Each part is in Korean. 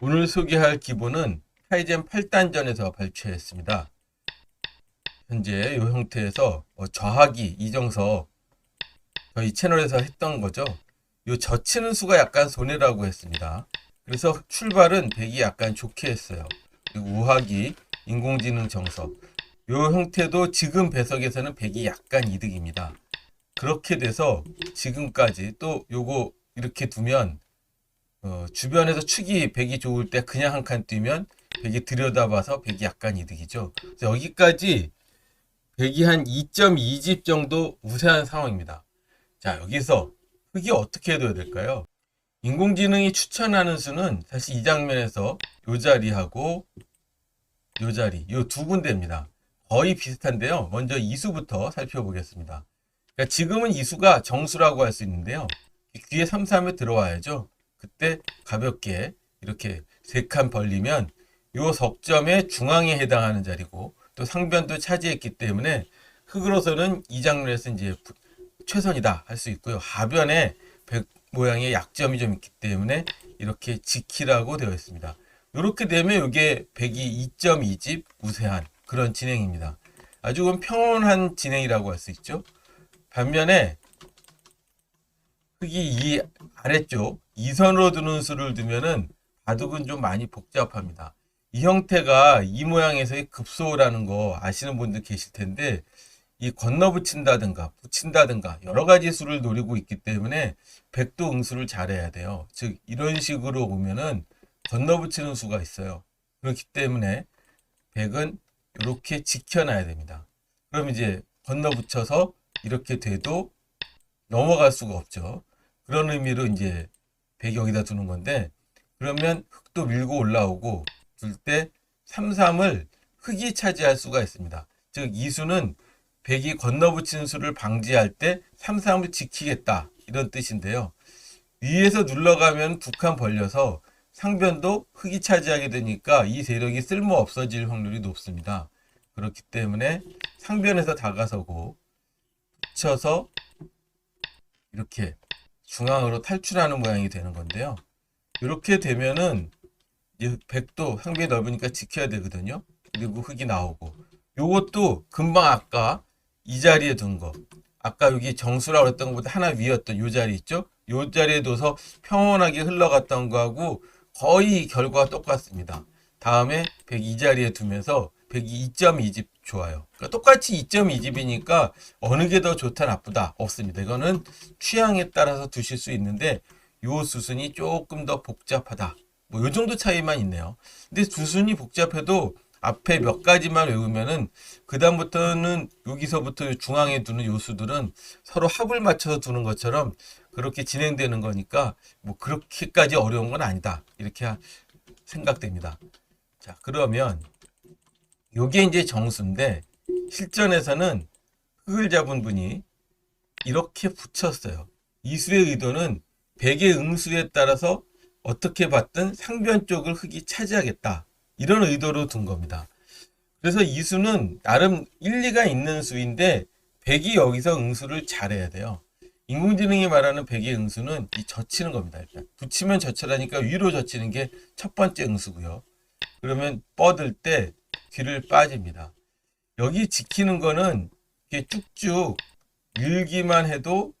오늘 소개할 기본은 카이젠 8단전에서 발췌했습니다. 현재 이 형태에서 어, 저하기 이정석 저희 채널에서 했던 거죠. 이 젖히는 수가 약간 손해라고 했습니다. 그래서 출발은 백이 약간 좋게 했어요. 우하기 인공지능 정석 이 형태도 지금 배석에서는 백이 약간 이득입니다. 그렇게 돼서 지금까지 또 요거 이렇게 두면 어, 주변에서 축이 백이 좋을 때 그냥 한 칸 뛰면 백이 들여다봐서 백이 약간 이득이죠. 그래서 여기까지 백이 한 2.2집 정도 우세한 상황입니다. 자, 여기서 흙이 어떻게 해둬야 될까요? 인공지능이 추천하는 수는 사실 이 장면에서 요 자리하고 요 자리, 요 두 군데입니다. 거의 비슷한데요. 먼저 이수부터 살펴보겠습니다. 그러니까 지금은 이수가 정수라고 할 수 있는데요. 귀에 3, 3에 들어와야죠. 그때 가볍게 이렇게 세 칸 벌리면 요 석점의 중앙에 해당하는 자리고 또 상변도 차지했기 때문에 흙으로서는 이 장면에서 이제 부- 최선이다 할 수 있고요. 하변에 백 모양의 약점이 좀 있기 때문에 이렇게 지키라고 되어 있습니다. 이렇게 되면 이게 백이 2.2집 우세한 그런 진행입니다. 아주 그 평온한 진행이라고 할 수 있죠. 반면에 흙이 이 아래쪽 이선으로 두는 수를 두면은 바둑은 좀 많이 복잡합니다. 이 형태가 이 모양에서의 급소라는 거 아시는 분들 계실 텐데 이 건너 붙인다든가 붙인다든가 여러 가지 수를 노리고 있기 때문에 백도 응수를 잘해야 돼요. 즉 이런 식으로 오면은 건너 붙이는 수가 있어요. 그렇기 때문에 백은 이렇게 지켜놔야 됩니다. 그럼 이제 건너 붙여서 이렇게 돼도 넘어갈 수가 없죠. 그런 의미로 이제 여기다 두는 건데 그러면 흙도 밀고 올라오고 둘 때 3, 3을 흙이 차지할 수가 있습니다. 즉 이 수는 백이 건너붙이는 수를 방지할 때 3, 3을 지키겠다 이런 뜻인데요. 위에서 눌러가면 두 칸 벌려서 상변도 흙이 차지하게 되니까 이 세력이 쓸모 없어질 확률이 높습니다. 그렇기 때문에 상변에서 다가서고 붙여서 이렇게 중앙으로 탈출하는 모양이 되는 건데요. 이렇게 되면은 백도 상변이 넓으니까 지켜야 되거든요. 그리고 흙이 나오고 요것도 금방 아까 이 자리에 둔 거. 아까 여기 정수라고 했던 것보다 하나 위였던 요 자리 있죠? 요 자리에 둬서 평온하게 흘러갔던 거하고 거의 결과가 똑같습니다. 다음에 102 자리에 두면서 102 2.2집 좋아요. 그러니까 똑같이 2.2집이니까 어느 게 더 좋다 나쁘다 없습니다. 이거는 취향에 따라서 두실 수 있는데 요 수순이 조금 더 복잡하다. 뭐 요 정도 차이만 있네요. 근데 수순이 복잡해도 앞에 몇 가지만 외우면은 그다음부터는 여기서부터 중앙에 두는 요수들은 서로 합을 맞춰서 두는 것처럼 그렇게 진행되는 거니까 뭐 그렇게까지 어려운 건 아니다. 이렇게 하- 생각됩니다. 자, 그러면 요게 이제 정수인데 실전에서는 흙을 잡은 분이 이렇게 붙였어요. 이수의 의도는 백의 응수에 따라서 어떻게 봤든 상변 쪽을 흙이 차지하겠다. 이런 의도로 둔 겁니다. 그래서 이수는 나름 일리가 있는 수인데 백이 여기서 응수를 잘해야 돼요. 인공지능이 말하는 백의 응수는 이 젖히는 겁니다. 일단 붙이면 젖혀라니까 위로 젖히는 게 첫 번째 응수고요. 그러면 뻗을 때 뒤를 빠집니다. 여기 지키는 거는 이게 쭉쭉 밀기만 해도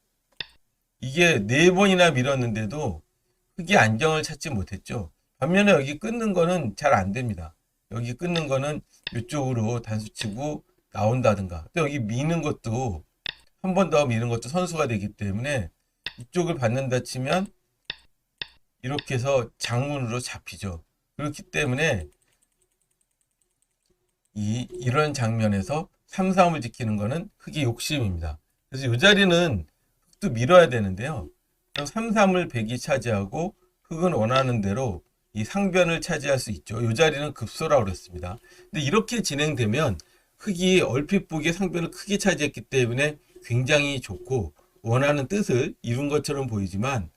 이게 네 번이나 밀었는데도 흙이 안정을 찾지 못했죠. 반면에 여기 끊는 거는 잘 안 됩니다. 여기 끊는 거는 이쪽으로 단수 치고 나온다든가. 또 여기 미는 것도 한 번 더 미는 것도 선수가 되기 때문에 이쪽을 받는다 치면 이렇게 해서 장문으로 잡히죠. 그렇기 때문에 이 이런 장면에서 3, 3을 지키는 거는 흙의 욕심입니다. 그래서 이 자리는 흙도 밀어야 되는데요. 그럼 3, 3을 백이 차지하고 흙은 원하는 대로 이 상변을 차지할 수 있죠. 이 자리는 급소라고 그랬습니다. 근데 이렇게 진행되면 흙이 얼핏 보기에 상변을 크게 차지했기 때문에 굉장히 좋고 원하는 뜻을 이룬 것처럼 보이지만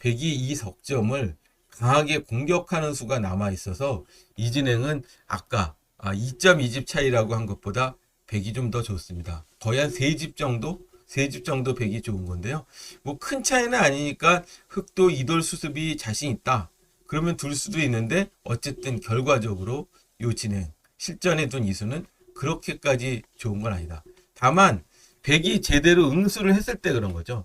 백이 이 석점을 강하게 공격하는 수가 남아 있어서 이 진행은 아까 2.2집 차이라고 한 것보다 백이 좀 더 좋습니다. 거의 한 3집 정도? 3집 정도 백이 좋은 건데요. 뭐 큰 차이는 아니니까 흙도 이돌 수습이 자신 있다. 그러면 둘 수도 있는데 어쨌든 결과적으로 요 진행 실전에 둔 이수는 그렇게까지 좋은 건 아니다. 다만 백이 제대로 응수를 했을 때 그런 거죠.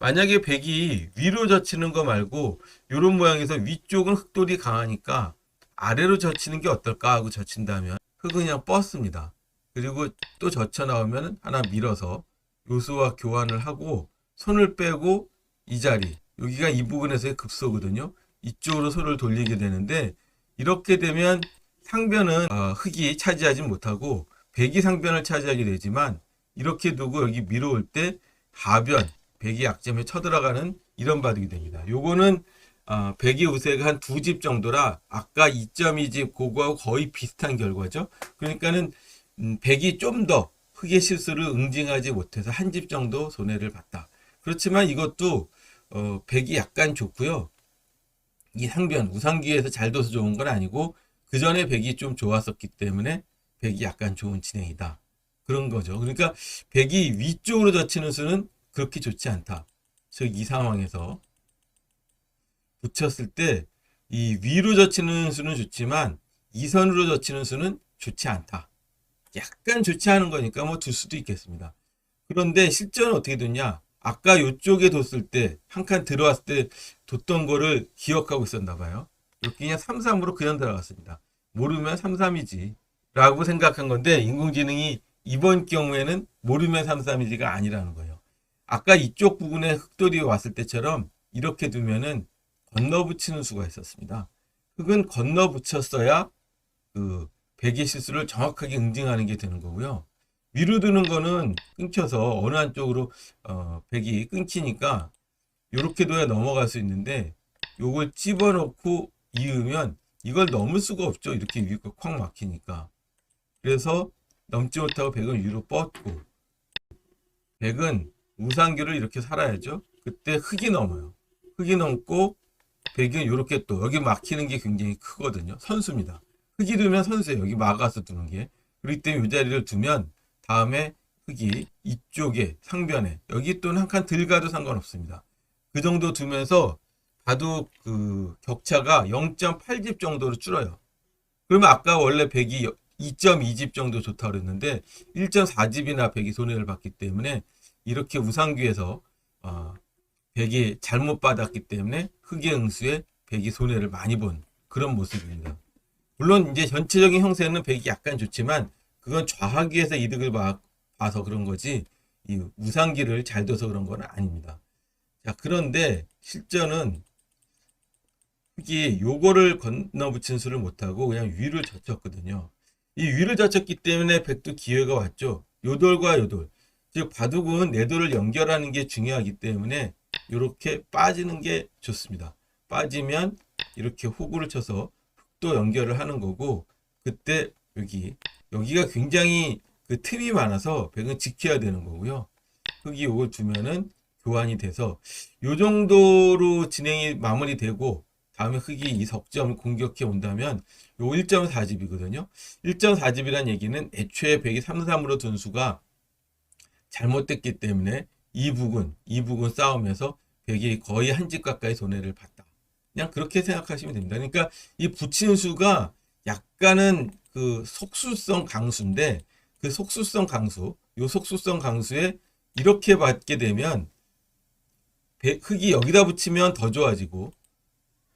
만약에 백이 위로 젖히는 거 말고 이런 모양에서 위쪽은 흑돌이 강하니까 아래로 젖히는 게 어떨까 하고 젖힌다면 흑은 그냥 뻗습니다. 그리고 또 젖혀 나오면 하나 밀어서 요소와 교환을 하고 손을 빼고 이 자리 여기가 이 부분에서의 급소거든요. 이쪽으로 손을 돌리게 되는데 이렇게 되면 상변은 어, 흑이 차지하지 못하고 백이 상변을 차지하게 되지만 이렇게 두고 여기 밀어올 때 하변 백이 약점에 쳐들어가는 이런 바둑이 됩니다. 요거는 어, 백이 우세가 한 두 집 정도라 아까 2.2집 그거하고 거의 비슷한 결과죠. 그러니까는 음, 백이 좀 더 흑의 실수를 응징하지 못해서 한 집 정도 손해를 봤다. 그렇지만 이것도 어, 백이 약간 좋고요. 이 상변 우상기에서 잘 둬서 좋은 건 아니고 그 전에 백이 좀 좋았었기 때문에 백이 약간 좋은 진행이다. 그런 거죠. 그러니까 백이 위쪽으로 젖히는 수는 그렇게 좋지 않다. 즉 이 상황에서 붙였을 때 이 위로 젖히는 수는 좋지만 이선으로 젖히는 수는 좋지 않다. 약간 좋지 않은 거니까 뭐 둘 수도 있겠습니다. 그런데 실전은 어떻게 됐냐? 아까 요쪽에 뒀을 때, 한 칸 들어왔을 때 뒀던 거를 기억하고 있었나 봐요. 이렇게 그냥 3, 3으로 그냥 들어갔습니다. 모르면 3, 3이지. 라고 생각한 건데, 인공지능이 이번 경우에는 모르면 3, 3이지가 아니라는 거예요. 아까 이쪽 부분에 흑돌이 왔을 때처럼 이렇게 두면은 건너붙이는 수가 있었습니다. 흑은 건너붙였어야 그 백의 실수를 정확하게 응징하는 게 되는 거고요. 위로 드는 거는 끊겨서 어느 한쪽으로 어, 백이 끊기니까 이렇게 둬야 넘어갈 수 있는데 요걸 집어넣고 이으면 이걸 넘을 수가 없죠. 이렇게 위가 콱 막히니까. 그래서 넘지 못하고 백은 위로 뻗고 백은 우상규를 이렇게 살아야죠. 그때 흙이 넘어요. 흙이 넘고 백은 이렇게 또 여기 막히는 게 굉장히 크거든요. 선수입니다. 흙이 두면 선수예요. 여기 막아서 두는 게. 그렇기 때문에 이 자리를 두면 다음에 흙이 이쪽에 상변에 여기 또는 한 칸 들 가도 상관없습니다. 그 정도 두면서 바둑 그 격차가 0.8집 정도로 줄어요. 그러면 아까 원래 백이 2.2집 정도 좋다고 그랬는데 1.4집이나 백이 손해를 봤기 때문에 이렇게 우상규에서 어, 백이 잘못 받았기 때문에 흑의 응수에 백이 손해를 많이 본 그런 모습입니다. 물론 이제 전체적인 형세는 백이 약간 좋지만 그건 좌하기에서 이득을 봐, 봐서 그런 거지 이 우상기를 잘 둬서 그런 건 아닙니다. 자 그런데 실전은 흑이 요거를 건너붙인 수를 못하고 그냥 위를 젖혔거든요. 이 위를 젖혔기 때문에 백도 기회가 왔죠. 요돌과 요돌. 즉 바둑은 내돌을 연결하는 게 중요하기 때문에 이렇게 빠지는 게 좋습니다. 빠지면 이렇게 호구를 쳐서 흑도 연결을 하는 거고 그때 여기 여기가 굉장히 그 틈이 많아서 백은 지켜야 되는 거고요. 흑이 요걸 두면은 교환이 돼서 요 정도로 진행이 마무리되고 다음에 흑이 이 석점 공격해 온다면 요 1.4집이거든요. 1.4집이란 얘기는 애초에 백이 3, 3으로 둔 수가 잘못됐기 때문에 이 부분, 이 부분 싸움에서 백이 거의 한 집 가까이 손해를 봤다. 그냥 그렇게 생각하시면 됩니다. 그러니까 이 붙이는 수가 약간은 그 속수성 강수인데 그 속수성 강수, 요 속수성 강수에 이렇게 받게 되면 흙이 여기다 붙이면 더 좋아지고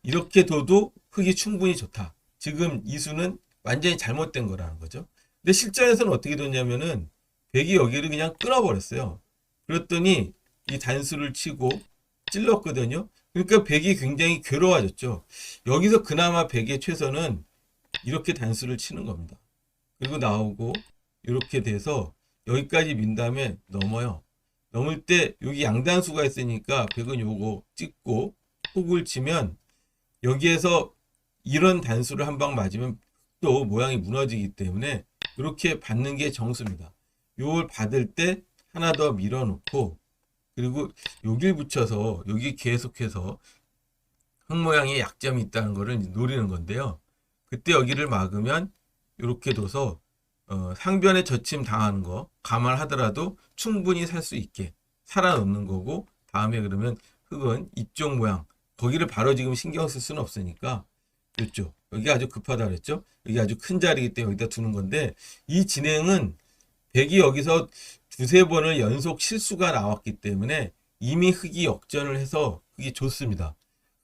이렇게 둬도 흙이 충분히 좋다. 지금 이 수는 완전히 잘못된 거라는 거죠. 근데 실전에서는 어떻게 됐냐면은 백이 여기를 그냥 끊어버렸어요. 그랬더니 이 단수를 치고 찔렀거든요. 그러니까 백이 굉장히 괴로워졌죠. 여기서 그나마 백의 최선은 이렇게 단수를 치는 겁니다. 그리고 나오고 이렇게 돼서 여기까지 민 다음에 넘어요. 넘을 때 여기 양단수가 있으니까 백은 요거 찍고 훅을 치면 여기에서 이런 단수를 한 방 맞으면 또 모양이 무너지기 때문에 이렇게 받는 게 정수입니다. 요걸 받을 때 하나 더 밀어놓고 그리고 여길 붙여서 여기 계속해서 흙 모양에 약점이 있다는 것을 노리는 건데요. 그때 여기를 막으면 이렇게 둬서 어, 상변에 젖힘 당하는 거 감안하더라도 충분히 살 수 있게 살아넘는 거고 다음에 그러면 흙은 이쪽 모양 거기를 바로 지금 신경 쓸 수는 없으니까 그렇죠. 여기 아주 급하다 그랬죠. 여기 아주 큰 자리이기 때문에 여기다 두는 건데 이 진행은 백이 여기서 두세 번을 연속 실수가 나왔기 때문에 이미 흙이 역전을 해서 흙이 좋습니다.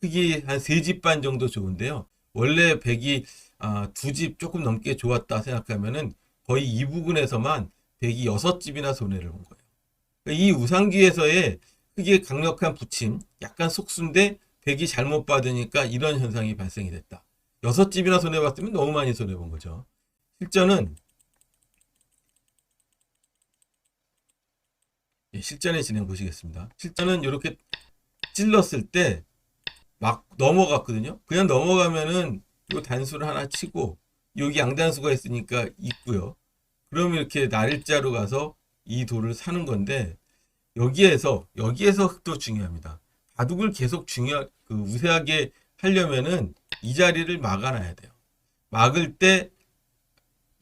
흙이 한 세 집 반 정도 좋은데요. 원래 백이 아, 두 집 조금 넘게 좋았다 생각하면은 거의 이 부분에서만 백이 여섯 집이나 손해를 본 거예요. 그러니까 이 우상기에서의 흙의 강력한 붙임, 약간 속수인데 백이 잘못 받으니까 이런 현상이 발생이 됐다. 여섯 집이나 손해봤으면 너무 많이 손해본 거죠. 실전은 예, 실전의 진행 보시겠습니다. 실전은 이렇게 찔렀을 때 막 넘어갔거든요. 그냥 넘어가면은 요 단수를 하나 치고 여기 양단수가 있으니까 있고요. 그럼 이렇게 날짜로 가서 이 돌을 사는 건데 여기에서 여기에서 흙도 중요합니다. 바둑을 계속 중요 그 우세하게 하려면은 이 자리를 막아놔야 돼요. 막을 때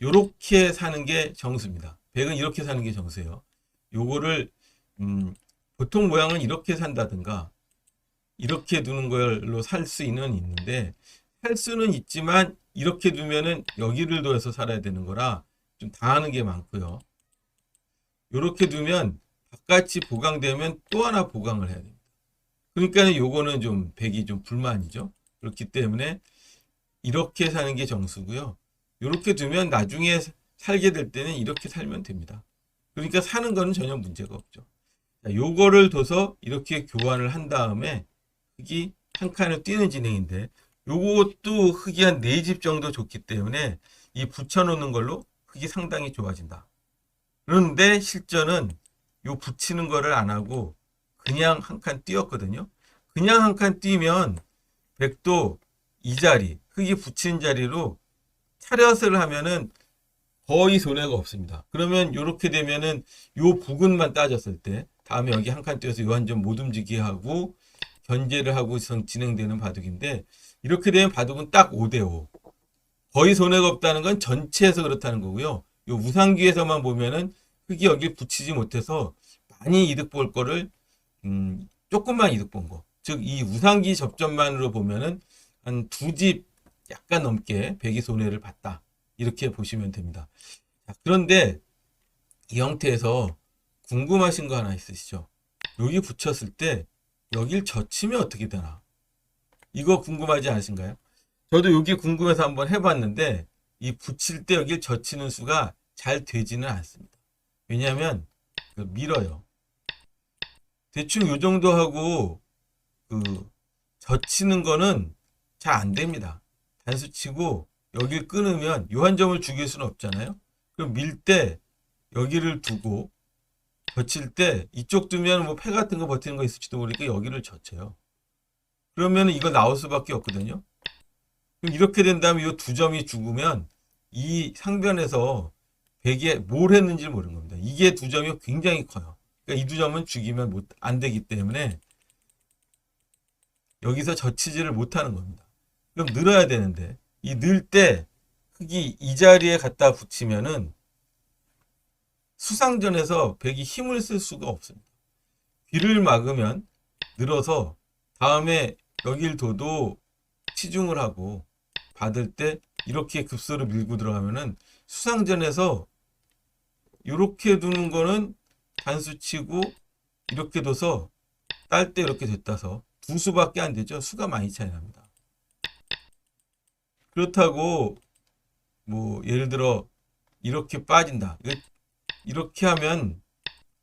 요렇게 사는 게 정수입니다. 백은 이렇게 사는 게 정수예요. 요거를 음, 보통 모양은 이렇게 산다든가 이렇게 두는 걸로 살수 있는 있는데 살 수는 있지만 이렇게 두면은 여기를 둬서 살아야 되는 거라 좀 당하는 게 많고요. 이렇게 두면 바깥이 보강되면 또 하나 보강을 해야 됩니다. 그러니까 요거는 좀 백이 좀 불만이죠. 그렇기 때문에 이렇게 사는 게 정수고요. 이렇게 두면 나중에 살게 될 때는 이렇게 살면 됩니다. 그러니까 사는 거는 전혀 문제가 없죠. 자, 요거를 둬서 이렇게 교환을 한 다음에 흙이 한 칸을 뛰는 진행인데 요것도 흙이 한 네 집 정도 좋기 때문에 이 붙여놓는 걸로 흙이 상당히 좋아진다. 그런데 실전은 요 붙이는 거를 안 하고 그냥 한칸 띄었거든요. 그냥 한칸 띄면 백도 이 자리, 흙이 붙이는 자리로 차렷을 하면은 거의 손해가 없습니다. 그러면 이렇게 되면은 요 부근만 따졌을 때 다음에 여기 한 칸 띄어서 요한점 못 움직이게 하고 견제를 하고 진행되는 바둑인데 이렇게 되면 바둑은 딱 5대5 거의 손해가 없다는 건 전체에서 그렇다는 거고요. 요 우상기에서만 보면은 흙이 여기 붙이지 못해서 많이 이득 볼 거를 음, 조금만 이득 본 거. 즉 이 우상기 접점만으로 보면은 한 두 집 약간 넘게 백이 손해를 봤다. 이렇게 보시면 됩니다. 자, 그런데 이 형태에서 궁금하신 거 하나 있으시죠? 여기 붙였을 때 여길 젖히면 어떻게 되나? 이거 궁금하지 않으신가요? 저도 여기 궁금해서 한번 해봤는데 이 붙일 때 여길 젖히는 수가 잘 되지는 않습니다. 왜냐하면 그 밀어요. 대충 요 정도 하고 그 젖히는 거는 잘 안 됩니다. 단수 치고 여길 끊으면 요 한 점을 죽일 수는 없잖아요. 그럼 밀 때 여기를 두고 젖힐 때 이쪽 두면 뭐패 같은 거 버티는 거 있을지도 모르니까 여기를 젖혀요. 그러면 이거 나올 수밖에 없거든요. 그럼 이렇게 된다면 이 두 점이 죽으면 이 상변에서 백에 뭘 했는지 모르는 겁니다. 이게 두 점이 굉장히 커요. 그러니까 이 두 점은 죽이면 못, 안 되기 때문에 여기서 젖히지를 못하는 겁니다. 그럼 늘어야 되는데 이 늘 때 흙이 이 자리에 갖다 붙이면은 수상전에서 백이 힘을 쓸 수가 없습니다. 귀를 막으면 늘어서 다음에 여길 둬도 치중을 하고 받을 때 이렇게 급소를 밀고 들어가면은 수상전에서 이렇게 두는 거는 단수 치고 이렇게 둬서 딸 때 이렇게 됐다서 두 수밖에 안 되죠. 수가 많이 차이 납니다. 그렇다고 뭐 예를 들어 이렇게 빠진다. 이렇게 하면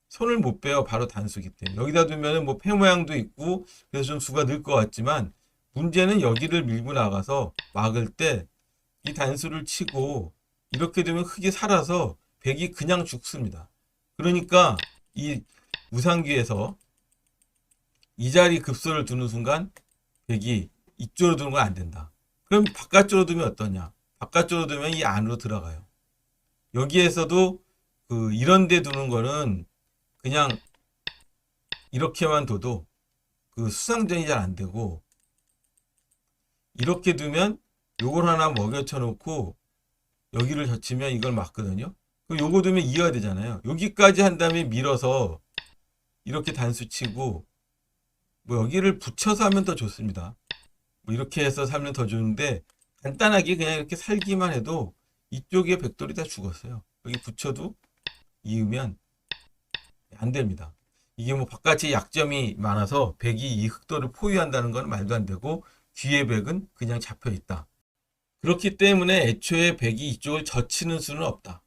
손을 못 빼요. 바로 단수기 때문에. 여기다 두면은 뭐폐 모양도 있고 그래서 좀 수가 늘 것 같지만 문제는 여기를 밀고 나가서 막을 때 이 단수를 치고 이렇게 되면 흙이 살아서 백이 그냥 죽습니다. 그러니까 이 무상기에서 이 자리 급소를 두는 순간 백이 이쪽으로 두는 건 안 된다. 그럼 바깥쪽으로 두면 어떠냐? 바깥쪽으로 두면 이 안으로 들어가요. 여기에서도 그 이런 데 두는 거는 그냥 이렇게만 둬도 그 수상전이 잘 안 되고 이렇게 두면 요걸 하나 먹여쳐 놓고 여기를 젖히면 이걸 막거든요. 그럼 요거 두면 이어야 되잖아요. 여기까지 한 다음에 밀어서 이렇게 단수 치고 뭐 여기를 붙여서 하면 더 좋습니다. 뭐 이렇게 해서 살면 더 좋은데 간단하게 그냥 이렇게 살기만 해도 이쪽에 백돌이 다 죽었어요. 여기 붙여도 이으면 안 됩니다. 이게 뭐 바깥에 약점이 많아서 백이 이 흑도를 포위한다는 건 말도 안 되고 뒤에 백은 그냥 잡혀 있다. 그렇기 때문에 애초에 백이 이쪽을 젖히는 수는 없다.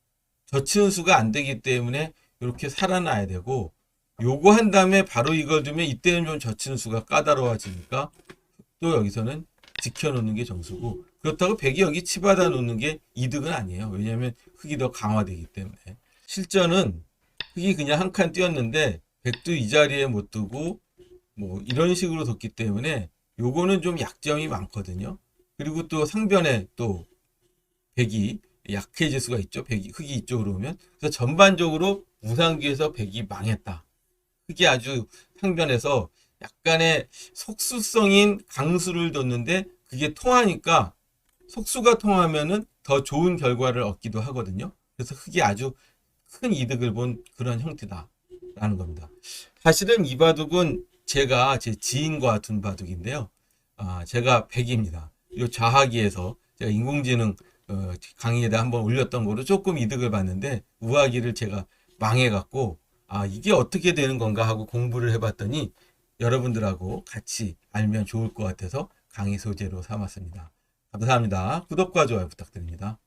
젖히는 수가 안 되기 때문에 이렇게 살아나야 되고 요거 한 다음에 바로 이걸 두면 이때는 좀 젖히는 수가 까다로워지니까 또 여기서는 지켜놓는 게 정수고 그렇다고 백이 여기 치받아 놓는 게 이득은 아니에요. 왜냐하면 흙이 더 강화되기 때문에 실전은 흙이 그냥 한칸 띄었는데 백도 이 자리에 못 두고 뭐 이런 식으로 뒀기 때문에 요거는 좀 약점이 많거든요. 그리고 또 상변에 또 백이 약해질 수가 있죠. 백이 흙이 이쪽으로 오면 그래서 전반적으로 무상기에서 백이 망했다. 흙이 아주 상변에서 약간의 속수성인 강수를 뒀는데 그게 통하니까 속수가 통하면은 더 좋은 결과를 얻기도 하거든요. 그래서 흙이 아주 큰 이득을 본 그런 형태다라는 겁니다. 사실은 이 바둑은 제가 제 지인과 둔 바둑인데요. 아, 제가 백입니다. 이 좌하기에서 제가 인공지능 어, 강의에다 한번 올렸던 거로 조금 이득을 봤는데 우하기를 제가 망해갖고 아 이게 어떻게 되는 건가 하고 공부를 해봤더니 여러분들하고 같이 알면 좋을 것 같아서 강의 소재로 삼았습니다. 감사합니다. 구독과 좋아요 부탁드립니다.